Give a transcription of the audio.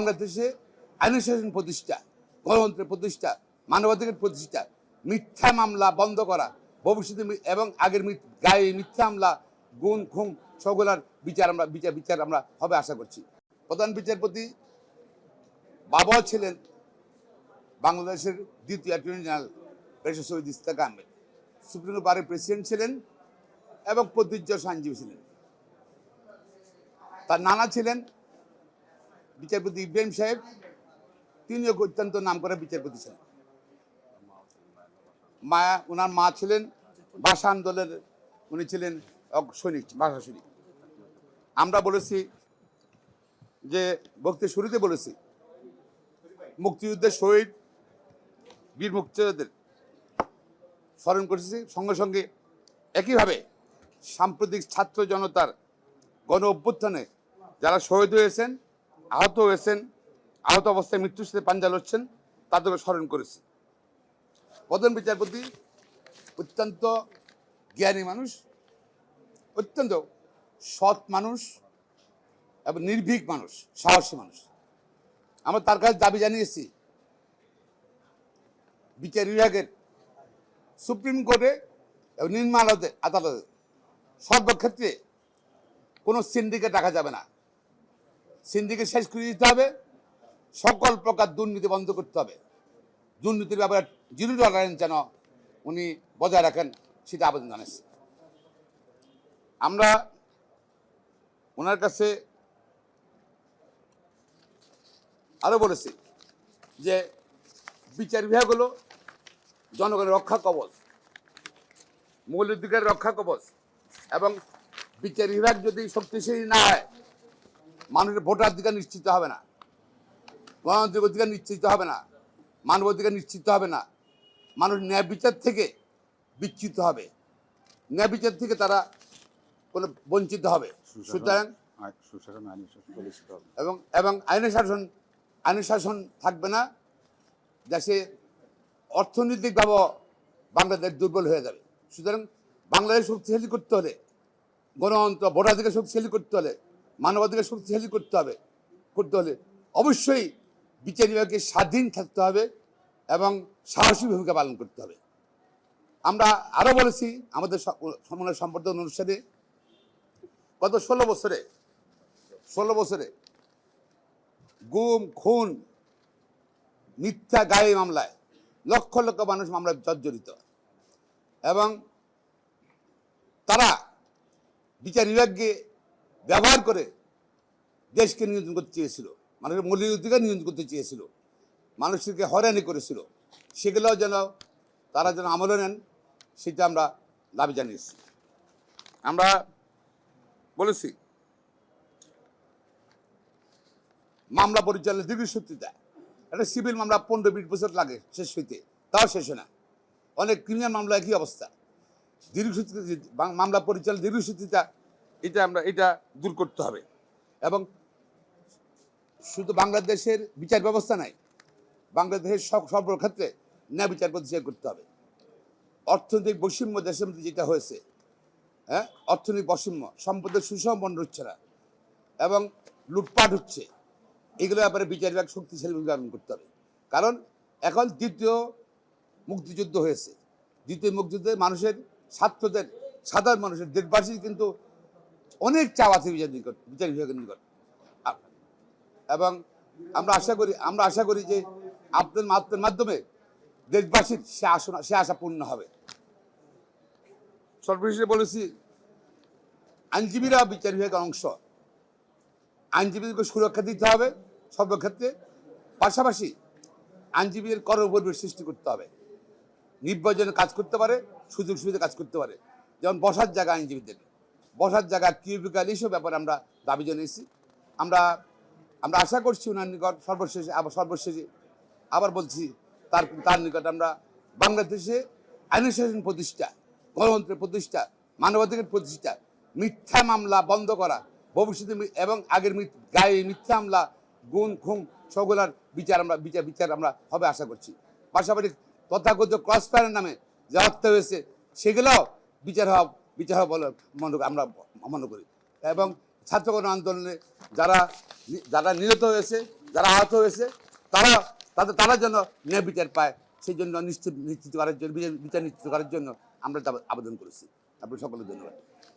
বাংলাদেশে আইনের শাসন প্রতিষ্ঠা, গণতন্ত্রের প্রতিষ্ঠা, মানবাধিকার প্রতিষ্ঠা, মিথ্যা মামলা বন্ধ করা, ভবিষ্যতে এবং আগের গায়ে মিথ্যা মামলা গুণ খুম সবগুলার বিচার আমরা বিচার বিচার আমরা হবে আশা করছি। প্রধান বিচারপতি বাবাও ছিলেন বাংলাদেশের দ্বিতীয় অ্যাটর্নি জেনারেল পেশা শহীদ ইস্তাক আহমেদ। সুপ্রিম কোর্টের প্রেসিডেন্ট ছিলেন এবং প্রতিজ্ঞ আইনজীবী ছিলেন। তার নানা ছিলেন বিচারপতি ইব্রাহিম সাহেব, তিনিও অত্যন্ত নাম করা বিচারপতি ছিলেন। মায়া ওনার মা ছিলেন ভাষা আন্দোলনের, উনি ছিলেন সৈনিক, ভাষা সৈনিক। আমরা বলেছি যে, বক্তৃতার শুরুতে বলেছি মুক্তিযুদ্ধের শহীদ বীর মুক্তিযোদ্ধাদের স্মরণ করেছি। সঙ্গে সঙ্গে একইভাবে সাম্প্রতিক ছাত্র জনতার গণ অভ্যুত্থানে যারা শহীদ হয়েছেন আহত হয়েছেন, আহত অবস্থায় মৃত্যুর সাথে পাঞ্জা লড়ছেন, তাদেরকে স্মরণ করেছি। প্রধান বিচারপতি অত্যন্ত জ্ঞানী মানুষ, অত্যন্ত সৎ মানুষ এবং নির্ভীক মানুষ, সাহসী মানুষ। আমরা তার কাছে দাবি জানিয়েছি, বিচার বিভাগের সুপ্রিম কোর্টে এবং নিম্ন আদালতে আদালতে সর্বক্ষেত্রে কোনো সিন্ডিকেট রাখা যাবে না। সিন্ডিকেট শেষ করে দিতে হবে। সকল প্রকার দুর্নীতি বন্ধ করতে হবে। দুর্নীতির ব্যাপারে জিরো টলারেন্স যেন উনি বজায় রাখেন, সেটা আবেদন জানাচ্ছি। আমরা ওনার কাছে আরও বলেছি যে বিচার বিভাগ হলো জনগণের রক্ষা কবচ মৌলিকাধিকার রক্ষা কবচ এবং বিচার বিভাগ যদি শক্তিশালী না হয় মানুষের ভোটার ভোটাধিকার নিশ্চিত হবে না। গণতান্ত্রিক অধিকার নিশ্চিত হবে না। মানব অধিকার নিশ্চিত হবে না। মানুষ ন্যায় বিচার থেকে বিচ্যুত হবে। ন্যায় বিচার থেকে তারা কোনো বঞ্চিত হবে। সুতরাং এবং এবং আইনের শাসন আইনের শাসন থাকবে না। দেশে অর্থনৈতিকভাবে বাংলাদেশ দুর্বল হয়ে যাবে। সুতরাং বাংলাদেশ শক্তিশালী করতে হলে গণতন্ত্র ভোটাধিকার শক্তিশালী করতে হলে মানবাধিকার শক্তিশালী করতে হবে, করতে হলে অবশ্যই বিচার বিভাগকে স্বাধীন থাকতে হবে এবং সাহসী ভূমিকা পালন করতে হবে। আমরা আরও বলেছি আমাদের সমন্বয় সম্বর্ধন অনুষ্ঠানে, গত ষোলো বছরে ষোলো বছরে গুম, খুন, মিথ্যা, গায়ে মামলায় লক্ষ লক্ষ মানুষ মামলায় জর্জরিত এবং তারা বিচার বিভাগকে ব্যবহার করে দেশকে নিয়ন্ত্রণ করতে চেয়েছিল, মানুষের মৌলিক অধিকার নিয়ন্ত্রণ করতে চেয়েছিল, মানুষকে হয়রানি করেছিল। সেগুলোও যেন, তারা যেন আমলে নেন, সেটা আমরা দাবি জানিয়েছি। আমরা বলেছি, মামলা পরিচালনা দীর্ঘসূত্রিতা একটা সিভিল মামলা পনেরো বিশ বছর লাগে, শেষ হইতে, তাও শেষ হয় না। অনেক ক্রিমিনাল মামলা একই অবস্থা। দীর্ঘসূত্রিত মামলা পরিচালনা দীর্ঘসূত্রিতা এটা আমরা, এটা দূর করতে হবে। এবং শুধু বাংলাদেশের বিচার ব্যবস্থা নাই, বাংলাদেশের সব সর্বক্ষেত্রে ন্যায় বিচার প্রতিষ্ঠা করতে হবে। অর্থনৈতিক বৈষম্য দেশের মধ্যে যেটা হয়েছে হ্যাঁ অর্থনৈতিক বৈষম্য, সম্পদের সুষম হচ্ছে না, এবং লুটপাট হচ্ছে। এগুলো ব্যাপারে বিচার বিভাগ শক্তিশালী ভূমিকা পালন করতে হবে। কারণ এখন দ্বিতীয় মুক্তিযুদ্ধ হয়েছে। দ্বিতীয় মুক্তিযুদ্ধে মানুষের, ছাত্রদের, সাধারণ মানুষের দেশবাসী কিন্তু অনেক চাপ আছে বিচার নিকট বিচার বিভাগের নিকট। এবং আমরা আশা করি আমরা আশা করি যে আপনার মাধ্যমের মাধ্যমে দেশবাসীর সে আসনা সে আশা পূর্ণ হবে। সর্বশেষে বলেছি, আইনজীবীরা বিচার বিভাগের অংশ। আইনজীবীদেরকে সুরক্ষা দিতে হবে সর্বক্ষেত্রে। পাশাপাশি আইনজীবীদের কর পরিবেশ সৃষ্টি করতে হবে। নির্বাচনে কাজ করতে পারে সুযোগ সুবিধা কাজ করতে পারে। যেমন বসার জায়গা আইনজীবীদের। বসার জায়গা কিউবিকাল এইসব ব্যাপারে আমরা দাবি জানিয়েছি। আমরা আমরা আশা করছি ওনার নিকট সর্বশেষে, আবার সর্বশেষে আবার বলছি, তার তার নিকট আমরা বাংলাদেশে আইনের শাসন প্রতিষ্ঠা, গণতন্ত্রের প্রতিষ্ঠা, মানবাধিকার প্রতিষ্ঠা, মিথ্যা মামলা বন্ধ করা, ভবিষ্যতে এবং আগের গায়ে মিথ্যা মামলা গুণ খুম সবগুলার বিচার আমরা, বিচার বিচার আমরা হবে আশা করছি। পাশাপাশি তথাকথিত ক্রস ফায়ারের নামে যা হত্যা হয়েছে, সেগুলোও বিচার হওয়া বিচার বলে মনে আমরা মনে করি। এবং ছাত্রগণ আন্দোলনে যারা যারা নিহত হয়েছে, যারা আহত হয়েছে, তারা, তাদের, তারা যেন ন্যায় বিচার পায়, সেই জন্য নিশ্চিত নিশ্চিত করার জন্য, বিচার- নিশ্চিত করার জন্য আমরা আবেদন করেছি। আপনি সকলের ধন্যবাদ।